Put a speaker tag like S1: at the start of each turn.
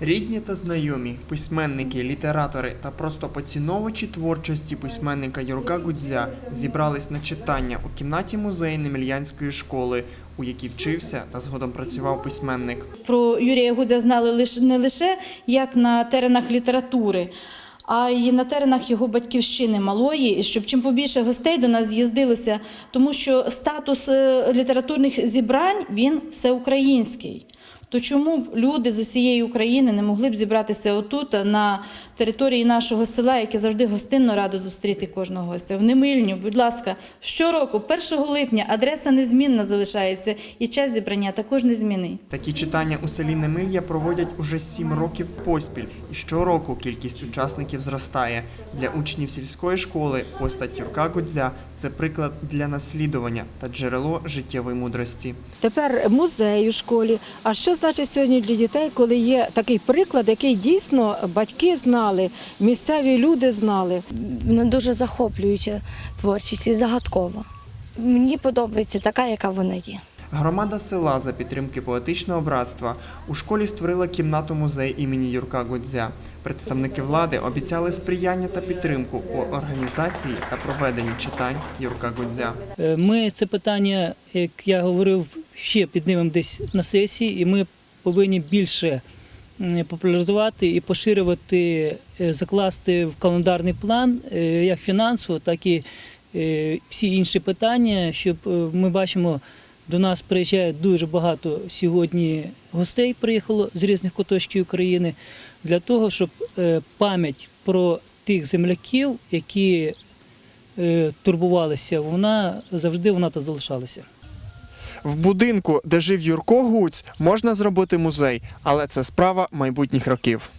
S1: Рідні та знайомі, письменники, літератори та просто поціновувачі творчості письменника Юрка Гудзя зібрались на читання у кімнаті музею Немельянської школи, у якій вчився та згодом працював письменник.
S2: Про Юрія Гудзя знали не лише як на теренах літератури, а й на теренах його батьківщини малої, щоб чим побільше гостей до нас з'їздилося, тому що статус е, літературних зібрань він всеукраїнський. То чому б люди з усієї України не могли б зібратися отут, на території нашого села, яке завжди гостинно радо зустріти кожного гостя? В Немильню, будь ласка, щороку, 1 липня, адреса незмінна залишається, і час зібрання також незмінний.
S1: Такі читання у селі Немилья проводять уже сім років поспіль, і щороку кількість учасників зростає. Для учнів сільської школи постать Юрка Гудзя – це приклад для наслідування та джерело життєвої мудрості.
S3: Тепер музей у школі. А що значить сьогодні для дітей, коли є такий приклад, який дійсно батьки знали, місцеві люди знали?
S4: Вона дуже захоплююча творчість і загадкова. Мені подобається така, яка вона є.
S1: Громада села за підтримки поетичного братства у школі створила кімнату музей імені Юрка Гудзя. Представники влади обіцяли сприяння та підтримку у організації та проведенні читань Юрка Гудзя.
S5: Е, Ми це питання, як я говорив, ще піднімемо десь на сесії, і ми повинні більше популяризувати і поширювати, е, закласти в календарний план е, як фінансово, так і е, всі інші питання, щоб ми бачимо, до нас приїжджає дуже багато сьогодні гостей приїхало з різних куточків України для того, щоб пам'ять про тих земляків, які турбувалися, вона завжди вона та залишалася.
S1: В будинку, де жив Юрко Гуць, можна зробити музей, але це справа майбутніх років.